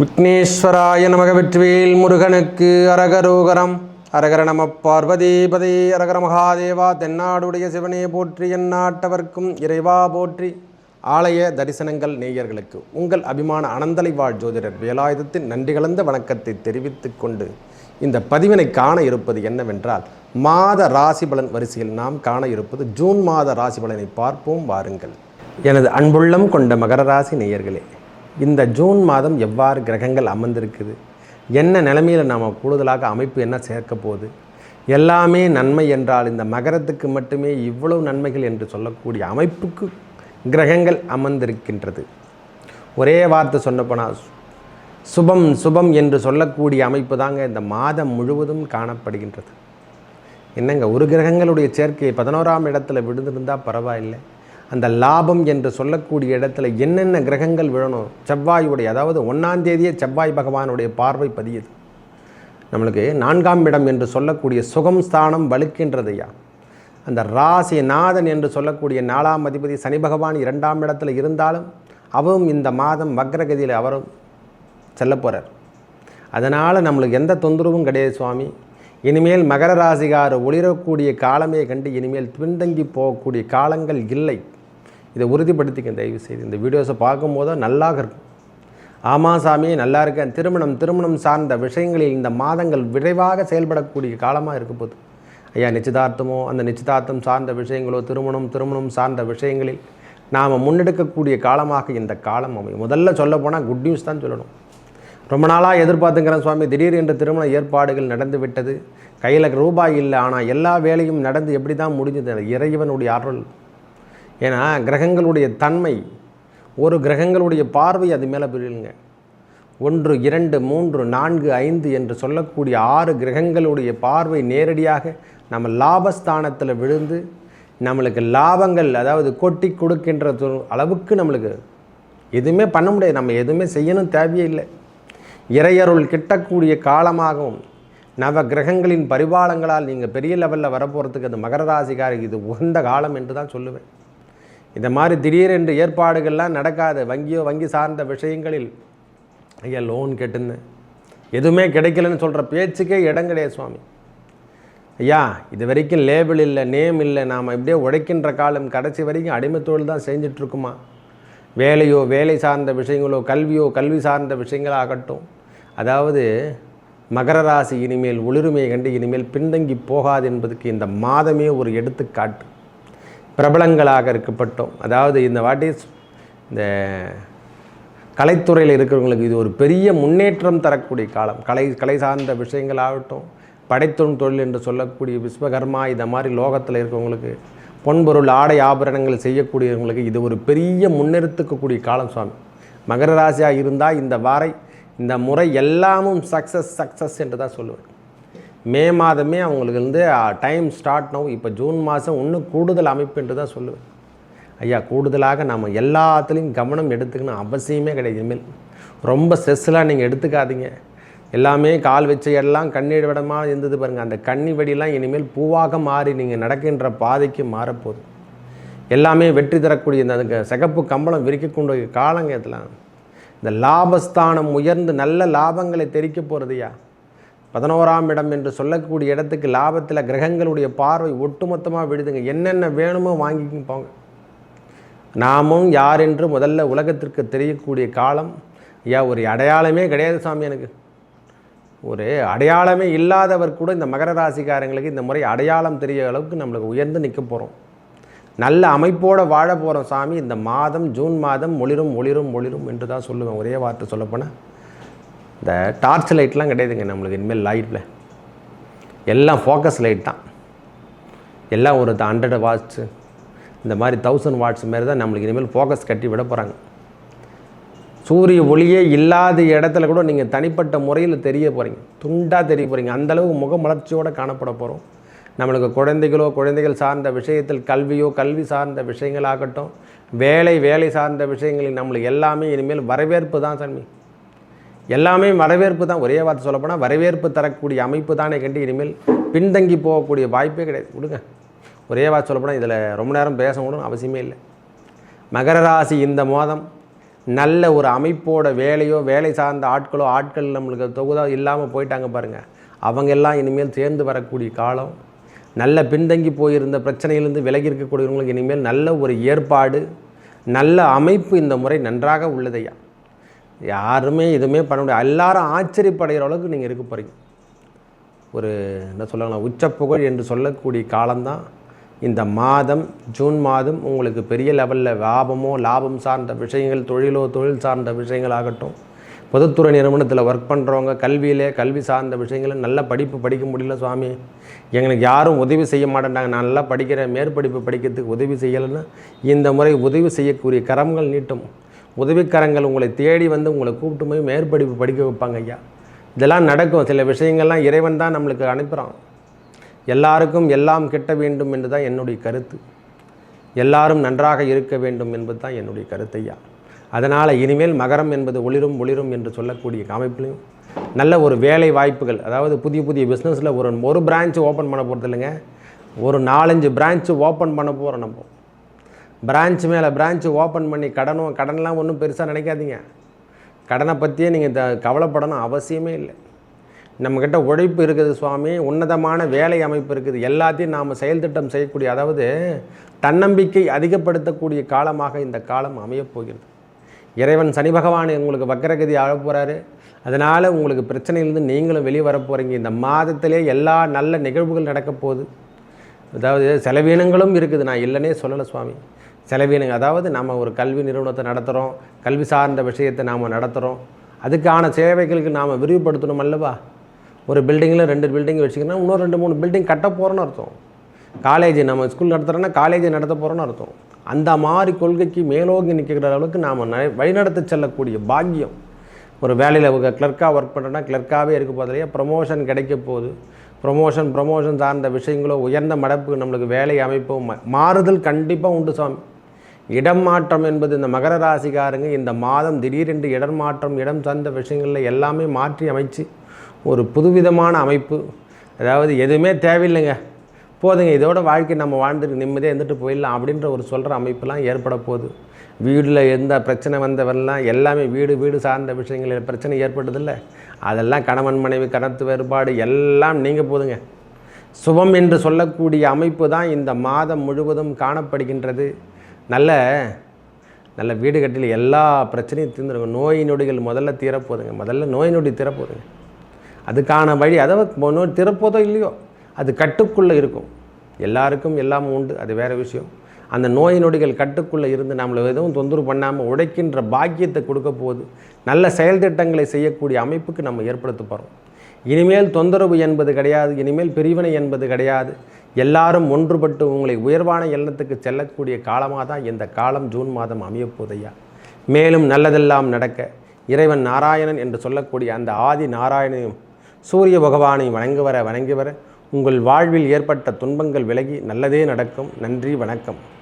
விக்னேஸ்வராய நமக வெற்றிவேல் முருகனுக்கு அரகரோகரம். அரகர நம பார்வதீபதே அரகர மகாதேவா தென்னாடுடைய சிவனே போற்றி எந்நாட்டவர்க்கும் இறைவா போற்றி. ஆலய தரிசனங்கள் நேயர்களுக்கு உங்கள் அபிமான அனந்தலை வாழ் ஜோதிடர் வேலாயுதத்தின் நன்றி கலந்த வணக்கத்தை தெரிவித்துக் கொண்டு இந்த பதிவினை காண இருப்பது என்னவென்றால் மாத ராசி பலன் வரிசையில் நாம் காண இருப்பது ஜூன் மாத ராசி பலனை பார்ப்போம் வாருங்கள். எனது அன்புள்ளம் கொண்ட மகர ராசி நேயர்களே இந்த ஜூன் மாதம் எவ்வாறு கிரகங்கள் அமர்ந்திருக்குது? என்ன நிலைமையில் நாம் கூடுதலாக அமைப்பு என்ன சேர்க்க போகுது? எல்லாமே நன்மை என்றால் இந்த மகரத்துக்கு மட்டுமே இவ்வளவு நன்மைகள் என்று சொல்லக்கூடிய அமைப்புக்கு கிரகங்கள் அமர்ந்திருக்கின்றது. ஒரே வார்த்தை சொன்னப்போனால் சுபம் சுபம் என்று சொல்லக்கூடிய அமைப்பு தாங்க இந்த மாதம் முழுவதும் காணப்படுகின்றது. என்னங்க ஒரு கிரகங்களுடைய சேர்க்கை பதினோராம் இடத்துல விழுந்திருந்தால் பரவாயில்லை. அந்த லாபம் என்று சொல்லக்கூடிய இடத்துல என்னென்ன கிரகங்கள் விழணும்? செவ்வாயுடைய அதாவது ஒன்றாம் தேதியே செவ்வாய் பகவானுடைய பார்வை பதியுது. நம்மளுக்கு நான்காம் இடம் என்று சொல்லக்கூடிய சுகம் ஸ்தானம் வலுக்கின்றதையா அந்த ராசி நாதன் என்று சொல்லக்கூடிய நாலாம் அதிபதி சனி பகவான் இரண்டாம் இடத்துல இருந்தாலும் அவரும் இந்த மாதம் வக்ரகதியில் அவரும் செல்ல போகிறார் அதனால் நம்மளுக்கு எந்த தொந்தரவும் கிடையாது சுவாமி. இனிமேல் மகர ராசிகார் ஒளிரக்கூடிய காலமே கண்டு இனிமேல் பின்தங்கி போகக்கூடிய காலங்கள் இல்லை. இதை உறுதிப்படுத்திக்க தயவு செய்து இந்த வீடியோஸை பார்க்கும்போது நல்லாக இருக்கும். ஆமாம் சாமி நல்லா இருக்கேன். திருமணம் திருமணம் சார்ந்த விஷயங்களில் இந்த மாதங்கள் விரைவாக செயல்படக்கூடிய காலமாக இருக்க போகுது. ஐயா நிச்சயதார்த்தமோ அந்த நிச்சயதார்த்தம் சார்ந்த விஷயங்களோ திருமணம் திருமணம் சார்ந்த விஷயங்களில் நாம் முன்னெடுக்கக்கூடிய காலமாக இந்த காலம் அமையும். முதல்ல சொல்ல போனால் குட் நியூஸ் தான் சொல்லணும். ரொம்ப நாளாக எதிர்பார்த்துங்கிறேன் சுவாமி. திடீர் என்ற திருமண ஏற்பாடுகள் நடந்து விட்டது. கையில் ரூபாய் இல்லை ஆனால் எல்லா வேலையும் நடந்து எப்படி தான் முடிஞ்சது? இறைவனுடைய அருள். ஏன்னா கிரகங்களுடைய தன்மை ஒரு கிரகங்களுடைய பார்வை அது மேலே பிரிவுங்க ஒன்று இரண்டு மூன்று நான்கு ஐந்து என்று சொல்லக்கூடிய ஆறு கிரகங்களுடைய பார்வை நேரடியாக நம்ம லாபஸ்தானத்தில் விழுந்து நம்மளுக்கு லாபங்கள் அதாவது கொட்டி கொடுக்கின்ற அளவுக்கு நம்மளுக்கு எதுவுமே பண்ண முடியாது. நம்ம எதுவுமே செய்யணும் தேவையே இல்லை. இறையருள் கிட்டக்கூடிய காலமாகவும் நவ கிரகங்களின் பரிபாலங்களால் நீங்கள் பெரிய லெவலில் வரப்போகிறதுக்கு அது மகர ராசிக்காரருக்கு இது உகந்த காலம் என்று தான் சொல்லுவேன். இந்த மாதிரி திடீரென்று ஏற்பாடுகள்லாம் நடக்காது வங்கியோ வங்கி சார்ந்த விஷயங்களில் ஐயா லோன் கேட்டிருந்தேன் எதுவுமே கிடைக்கலன்னு சொல்கிற பேச்சுக்கே இடம் கிடையாது சுவாமி. ஐயா இது வரைக்கும் லேபிள் இல்லை நேம் இல்லை நாம் இப்படியே உழைக்கின்ற காலம் கடைசி வரைக்கும் அடிமைத்தொழில் தான் செஞ்சிட்ருக்குமா? வேலையோ வேலை சார்ந்த விஷயங்களோ கல்வியோ கல்வி சார்ந்த விஷயங்களாகட்டும். அதாவது மகர ராசி இனிமேல் ஒளிருமையை கண்டு இனிமேல் பின்தங்கி போகாது என்பதுக்கு இந்த மாதமே ஒரு எடுத்துக்காட்டு. பிரபலங்களாக இருக்கப்பட்டோம். அதாவது இந்த வாட்டி இந்த கலைத்துறையில் இருக்கிறவங்களுக்கு இது ஒரு பெரிய முன்னேற்றம் தரக்கூடிய காலம். கலை கலை சார்ந்த விஷயங்கள் ஆகட்டும் படைத்தொன் தொழில் என்று சொல்லக்கூடிய விஸ்வகர்மா இந்த மாதிரி லோகத்தில் இருக்கிறவங்களுக்கு பொன்பொருள் ஆடை ஆபரணங்கள் செய்யக்கூடியவங்களுக்கு இது ஒரு பெரிய முன்னெடுத்துக்கக்கூடிய காலம் சுவாமி. மகர ராசியாக இருந்தால் இந்த வாரை இந்த முறை எல்லாமும் சக்ஸஸ் சக்ஸஸ் என்று தான் சொல்லுவேன். மே மாதமே அவங்களுக்கு வந்து டைம் ஸ்டார்ட் நோ இப்போ ஜூன் மாதம் இன்னும் கூடுதல் அமைப்பு என்று தான் சொல்லுவேன். ஐயா கூடுதலாக நம்ம எல்லாத்துலேயும் கவனம் எடுத்துக்கணும் அவசியமே கிடையாது இனிமேல். ரொம்ப ஸ்ட்ரெஸ்லாம் நீங்கள் எடுத்துக்காதீங்க. எல்லாமே கால் வச்ச எல்லாம் கண்ணீர் விடமாக இருந்தது பாருங்கள் அந்த கண்ணி வெடிலாம் இனிமேல் பூவாக மாறி நீங்கள் நடக்கின்ற பாதைக்கு மாறப்போகுது. எல்லாமே வெற்றி தரக்கூடிய இந்த அதுக்கு சிகப்பு கம்பளம் விரிக்கக்கூடிய காலங்க இதெல்லாம் இந்த லாபஸ்தானம் உயர்ந்து நல்ல லாபங்களை தெரிக்க போகிறதுயா பதினோராம் இடம் என்று சொல்லக்கூடிய இடத்துக்கு லாபத்தில் கிரகங்களுடைய பார்வை ஒட்டுமொத்தமாக விடுதுங்க என்னென்ன வேணுமோ வாங்கிக்கும் போங்க. நாமும் யார் என்று முதல்ல உலகத்திற்கு தெரியக்கூடிய காலம் ஐயா ஒரு அடையாளமே கிடையாது சாமி எனக்கு. ஒரு அடையாளமே இல்லாதவர் கூட இந்த மகர ராசிக்காரங்களுக்கு இந்த முறை அடையாளம் தெரிய அளவுக்கு நம்மளுக்கு உயர்ந்து நிற்க போகிறோம் நல்ல அமைப்போடு வாழ போகிறோம் சாமி. இந்த மாதம் ஜூன் மாதம் ஒளிரும் ஒளிரும் ஒளிரும் என்று தான் சொல்லுவேன். ஒரே வார்த்தை சொல்லப்போனால் இந்த டார்ச் லைட்லாம் கிடையாதுங்க நம்மளுக்கு இனிமேல் லைட்டில் எல்லாம் ஃபோக்கஸ் லைட் தான். எல்லாம் ஒரு ஹண்ட்ரட் வாட்ஸு இந்த மாதிரி தௌசண்ட் வாட்ஸ் மாரி தான் நம்மளுக்கு இனிமேல் ஃபோக்கஸ் கட்டி விட போகிறாங்க சூரிய ஒளியே இல்லாத இடத்துல கூட நீங்கள் தனிப்பட்ட முறையில் தெரிய போகிறீங்க துண்டாக தெரிய போகிறீங்க அந்தளவுக்கு முகமலர்ச்சியோடு காணப்பட போகிறோம் நம்மளுக்கு குழந்தைகளோ குழந்தைகள் சார்ந்த விஷயத்தில் கல்வியோ கல்வி சார்ந்த விஷயங்களாகட்டும் வேலை வேலை சார்ந்த விஷயங்களில் நம்மளுக்கு எல்லாமே இனிமேல் வரவேற்பு தான் சாமி. எல்லாமே வரவேற்பு தான். ஒரே வார்த்தை சொல்லப்போனால் வரவேற்பு தரக்கூடிய அமைப்பு தானே கண்டு இனிமேல் பின்தங்கி போகக்கூடிய வாய்ப்பே கிடையாது. விடுங்க. ஒரே வார்த்தை சொல்லப்போனால் இதில் ரொம்ப நேரம் பேசணும்னு அவசியமே இல்லை. மகர ராசி இந்த மாதம் நல்ல ஒரு அமைப்போட வேலையோ வேலை சார்ந்த ஆட்களோ ஆட்கள் நம்மளுக்கு தொகுதா இல்லாமல் போயிட்டாங்க பாருங்கள் அவங்க எல்லாம் இனிமேல் சேர்ந்து வரக்கூடிய காலம் நல்ல பின்தங்கி போயிருந்த பிரச்சனையிலிருந்து விலகி இருக்கக்கூடியவங்களுக்கு இனிமேல் நல்ல ஒரு ஏற்பாடு நல்ல அமைப்பு இந்த முறை நன்றாக உள்ளதையா யாருமே எதுவுமே பண்ண முடியாது. எல்லாரும் ஆச்சரியப்படைகிற அளவுக்கு நீங்கள் இருக்க போகிறீங்க ஒரு என்ன சொல்லலாம் உச்சப்புகழ் என்று சொல்லக்கூடிய காலம்தான். இந்த மாதம் ஜூன் மாதம் உங்களுக்கு பெரிய லெவலில் லாபமோ லாபம் சார்ந்த விஷயங்கள் தொழிலோ தொழில் சார்ந்த விஷயங்கள் ஆகட்டும். பொதுத்துறை நிறுவனத்தில் ஒர்க் பண்ணுறவங்க கல்வியிலே கல்வி சார்ந்த விஷயங்கள நல்ல படிப்பு படிக்க முடியல சுவாமி. எங்களுக்கு யாரும் உதவி செய்ய மாட்டேன்டாங்க. நான் நல்லா படிக்கிறேன் மேற்படிப்பு படிக்கிறதுக்கு உதவி செய்யலைன்னா இந்த முறை உதவி செய்யக்கூடிய கரங்கள் நீட்டும். உதவிக்கரங்கள் உங்களை தேடி வந்து உங்களை கூப்பிட்டு போய் மேற்படிப்பு படிக்க வைப்பாங்க ஐயா. இதெல்லாம் நடக்கும். சில விஷயங்கள்லாம் இறைவன் தான் நம்மளுக்கு அனுப்புகிறான் எல்லாருக்கும் எல்லாம் கிட்ட வேண்டும் என்று தான் என்னுடைய கருத்து. எல்லாரும் நன்றாக இருக்க வேண்டும் என்பது தான் என்னுடைய கருத்தையா அதனால் இனிமேல் மகரம் என்பது ஒளிரும் ஒளிரும் என்று சொல்லக்கூடிய அமைப்புலையும் நல்ல ஒரு வேலை வாய்ப்புகள். அதாவது புதிய புதிய பிஸ்னஸில் ஒரு ஒரு பிரான்ச்சு ஓப்பன் பண்ண போகிறது இல்லைங்க. ஒரு நாலஞ்சு பிரான்ச்சு ஓப்பன் பண்ண போகிறோம் நம்ம. பிரான்ச் மேலே பிரான்ச்சு ஓப்பன் பண்ணி கடனும் கடன்லாம் ஒன்றும் பெருசாக நினைக்காதீங்க. கடனை பற்றியே நீங்கள் த கவலைப்படணும் அவசியமே இல்லை. நம்மக்கிட்ட உழைப்பு இருக்குது சுவாமி உன்னதமான வேலை அமைப்பு இருக்குது. எல்லாத்தையும் நாம் செயல் திட்டம் செய்யக்கூடிய அதாவது தன்னம்பிக்கை அதிகப்படுத்தக்கூடிய காலமாக இந்த காலம் அமையப் போகிறது. இறைவன் சனி பகவான் உங்களுக்கு வக்கரகதி ஆக போகிறாரு அதனால் உங்களுக்கு பிரச்சனையிலேருந்து நீங்களும் வெளியே வர போகிறீங்க இந்த மாதத்திலே எல்லா நல்ல நிகழ்வுகள் நடக்க போகுது. அதாவது செலவீனங்களும் இருக்குது. நான் இல்லைன்னே சொல்லலை சுவாமி. செலவீனங்க அதாவது நம்ம ஒரு கல்வி நிறுவனத்தை நடத்துகிறோம் கல்வி சார்ந்த விஷயத்தை நாம் நடத்துகிறோம் அதுக்கான சேவைகளுக்கு நாம் விரிவுபடுத்தணும் அல்லவா? ஒரு பில்டிங்கில் ரெண்டு பில்டிங் வச்சுக்கணும் இன்னும் ரெண்டு மூணு பில்டிங் கட்ட போகிறோன்னு அர்த்தம். காலேஜ் நம்ம ஸ்கூல் நடத்துகிறோன்னா காலேஜை நடத்த போகிறோன்னு அர்த்தம். அந்த மாதிரி கொள்கைக்கு மேலோங்கி நிற்கிற அளவுக்கு நாம் வழிநடத்தி செல்லக்கூடிய பாக்கியம். ஒரு வேலையில் கிளர்க்காக ஒர்க் பண்ணுறோன்னா கிளர்க்காகவே இருக்க போதிலையே ப்ரமோஷன் கிடைக்க போகுது. ப்ரமோஷன் ப்ரமோஷன் சார்ந்த விஷயங்களோ உயர்ந்த மடப்பு நம்மளுக்கு வேலை அமைப்போ மா- மாறுதல் கண்டிப்பாக உண்டு சாமி. இடம் மாற்றம் என்பது இந்த மகர ராசிக்காரங்க இந்த மாதம் திடீரென்று இடம் மாற்றம் இடம் சார்ந்த விஷயங்களில் எல்லாமே மாற்றி அமைச்சு ஒரு புதுவிதமான அமைப்பு. அதாவது எதுவுமே தேவையில்லைங்க. போதுங்க இதோட வாழ்க்கை நம்ம வாழ்ந்துட்டு நிம்மதியாக இருந்துட்டு போயிடலாம் அப்படின்ற ஒரு சொல்கிற அமைப்பெல்லாம் ஏற்பட போகுது. வீடில் எந்த பிரச்சனை வந்தவரெல்லாம் எல்லாமே வீடு வீடு சார்ந்த விஷயங்களில் பிரச்சனை ஏற்பட்டதில்ல அதெல்லாம் கணவன் மனைவி கருத்து வேறுபாடு எல்லாம் நீங்கள் போதுங்க. சுபம் என்று சொல்லக்கூடிய அமைப்பு தான் இந்த மாதம் முழுவதும் காணப்படுகின்றது. நல்ல நல்ல வீடு கட்டில எல்லா பிரச்சனையும் தீர்ந்துருங்க. நோய் நொடிகள் முதல்ல தீரப்போதுங்க. முதல்ல நோய் நொடி தீரப்போதுங்க. அதுக்கான வழி அதாவது நோய் திறப்போதோ இல்லையோ அது கட்டுக்குள்ளே இருக்கும். எல்லாருக்கும் எல்லாம் உண்டு அது வேறு விஷயம். அந்த நோய் நொடிகள் கட்டுக்குள்ளே இருந்து நம்மளை எதுவும் தொந்தரவு பண்ணாமல் உடைக்கின்ற பாக்கியத்தை கொடுக்க போகுது நல்ல செயல் திட்டங்களை செய்யக்கூடிய அமைப்புக்கு நம்ம ஏற்படுத்த போகிறோம் இனிமேல் தொந்தரவு என்பது கிடையாது இனிமேல் பிரிவினை என்பது கிடையாது. எல்லாரும் ஒன்றுபட்டு உங்களை உயர்வான எண்ணத்துக்கு செல்லக்கூடிய காலமாக தான் இந்த காலம் ஜூன் மாதம் அமையப்போதையா? மேலும் நல்லதெல்லாம் நடக்க இறைவன் நாராயணன் என்று சொல்லக்கூடிய அந்த ஆதி நாராயணனையும் சூரிய பகவானையும் வணங்கி வர வணங்கி வர உங்கள் வாழ்வில் ஏற்பட்ட துன்பங்கள் விலகி நல்லதே நடக்கும். நன்றி வணக்கம்.